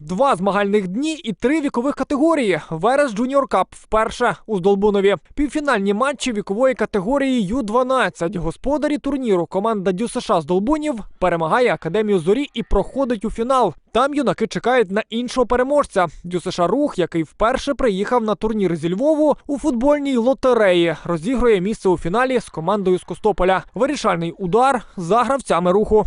Два змагальних дні і три вікових категорії. Верес Джуніор Кап вперше у Здолбунові. Півфінальні матчі вікової категорії Ю-12. Господарі турніру команда Дю США з Долбунів перемагає академію зорі і проходить у фінал. Там юнаки чекають на іншого переможця. Дю США рух, який вперше приїхав на турнір зі Львову у футбольній лотереї, розігрує місце у фіналі з командою з Костополя. Вирішальний удар за гравцями руху.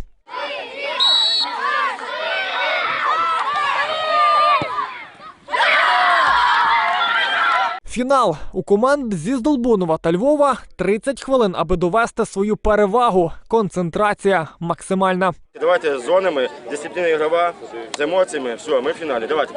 Фінал у команд зі Здолбунова та Львова 30 хвилин, аби довести свою перевагу. Концентрація максимальна. Давайте з зонами, дисципліна ігрова, з емоціями. Все, ми в фіналі. Давайте.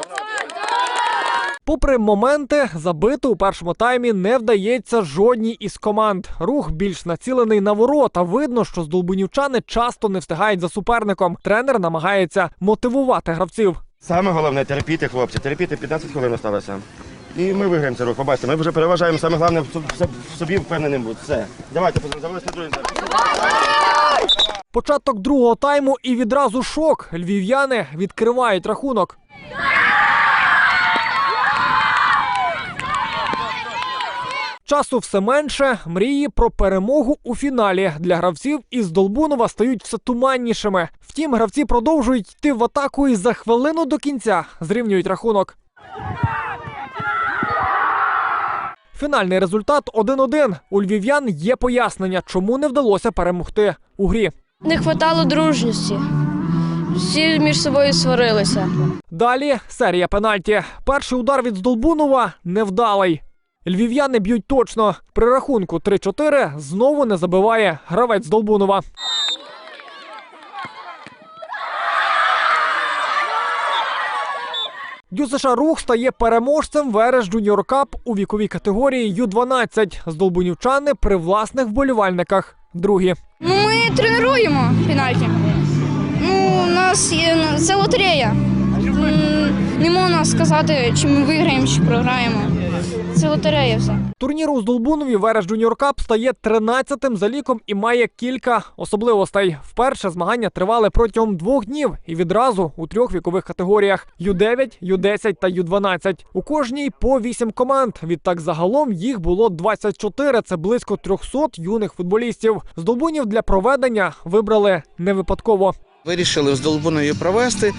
Попри моменти, забити у першому таймі не вдається жодній із команд. Рух більш націлений на ворота. Видно, що здолбунівчани часто не встигають за суперником. Тренер намагається мотивувати гравців. Саме головне терпіти, хлопці. Терпіти 15 хвилин осталося. І ми виграємо цей рух. Побачите, ми вже переважаємо. Саме головне в собі впевненим бути. Все. Давайте, другий. Початок другого тайму і відразу шок. Львів'яни відкривають рахунок. Часу все менше. Мрії про перемогу у фіналі для гравців із Долбунова стають все туманнішими. Втім, гравці продовжують йти в атаку і за хвилину до кінця зрівнюють рахунок. Фінальний результат 1-1. У львів'ян є пояснення, чому не вдалося перемогти у грі. Не хватало дружності. Всі між собою сварилися. Далі серія пенальті. Перший удар від Здолбунова невдалий. Львів'яни б'ють точно. При рахунку 3-4 знову не забиває гравець Здолбунова. ДЮСШ Рух стає переможцем Верес Джуніор Кап у віковій категорії Ю-12. Здолбунівчани при власних вболівальниках. Другі. Ну, ми тренуємо пенальті. Ну, у нас є це лотерея. Не можна сказати, чи ми виграємо, чи програємо. Це лотерея все. Турнір у Здолбунові Верес Джуніор Кап стає 13-тим за ліком і має кілька особливостей. Вперше змагання тривали протягом двох днів і відразу у трьох вікових категоріях: Ю-9, Ю-10 та Ю-12. У кожній по 8 команд. Відтак загалом їх було 24. Це близько 300 юних футболістів. Здолбунів для проведення вибрали не випадково. Вирішили з Долбуною провести,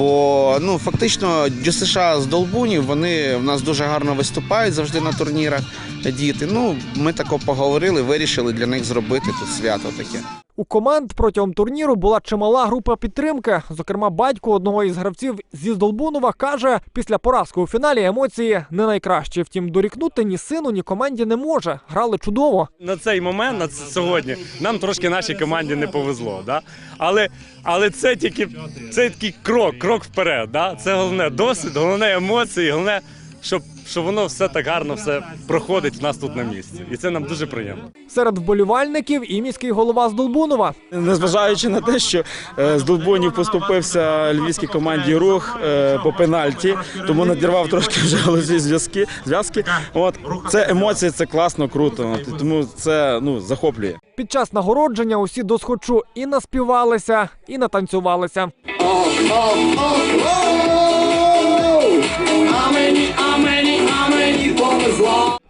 бо ну фактично ДЮСШ з Долбунів вони в нас дуже гарно виступають завжди на турнірах. Діти. Ну ми тако поговорили, вирішили для них зробити тут свято таке. У команд протягом турніру була чимала група підтримки. Зокрема, батько одного із гравців зі Здолбунова каже, після поразки у фіналі емоції не найкращі. Втім, дорікнути ні сину, ні команді не може. Грали чудово. на цей момент, на сьогодні, нам трошки нашій команді не повезло. Да? Але, але це тільки це такий крок, крок вперед. Да? Це головне досвід, головне емоції, головне, щоб, щоб воно все так гарно все проходить в нас тут на місці. І це нам дуже приємно. Серед вболівальників і міський голова Здолбунова. Незважаючи на те, що е, з Долбонів поступився львівській команді рух е, по пенальті, тому надірвав трошки вже голосі зв'язки. Зв'язки. От це емоції, це класно, круто. От, тому це ну захоплює. Під час нагородження усі досхочу і наспівалися, і натанцювалися.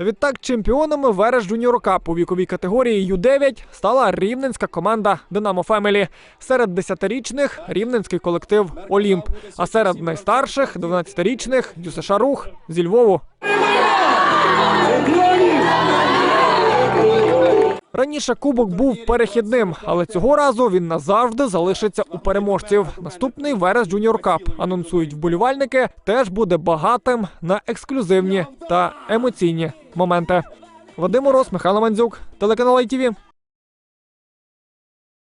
Відтак чемпіонами Верес Джуніор Кап у віковій категорії Ю-9 стала рівненська команда Динамо Фемелі. Серед 10-річних рівненський колектив Олімп. А серед найстарших 12-річних ДЮСШ Рух зі Львову. Раніше кубок був перехідним, але цього разу він назавжди залишиться у переможців. Наступний Верес Junior Cup, анонсують вболівальники, теж буде багатим на ексклюзивні та емоційні моменти. Вадим Мороз, Михайло Мандзюк, телеканал ITV.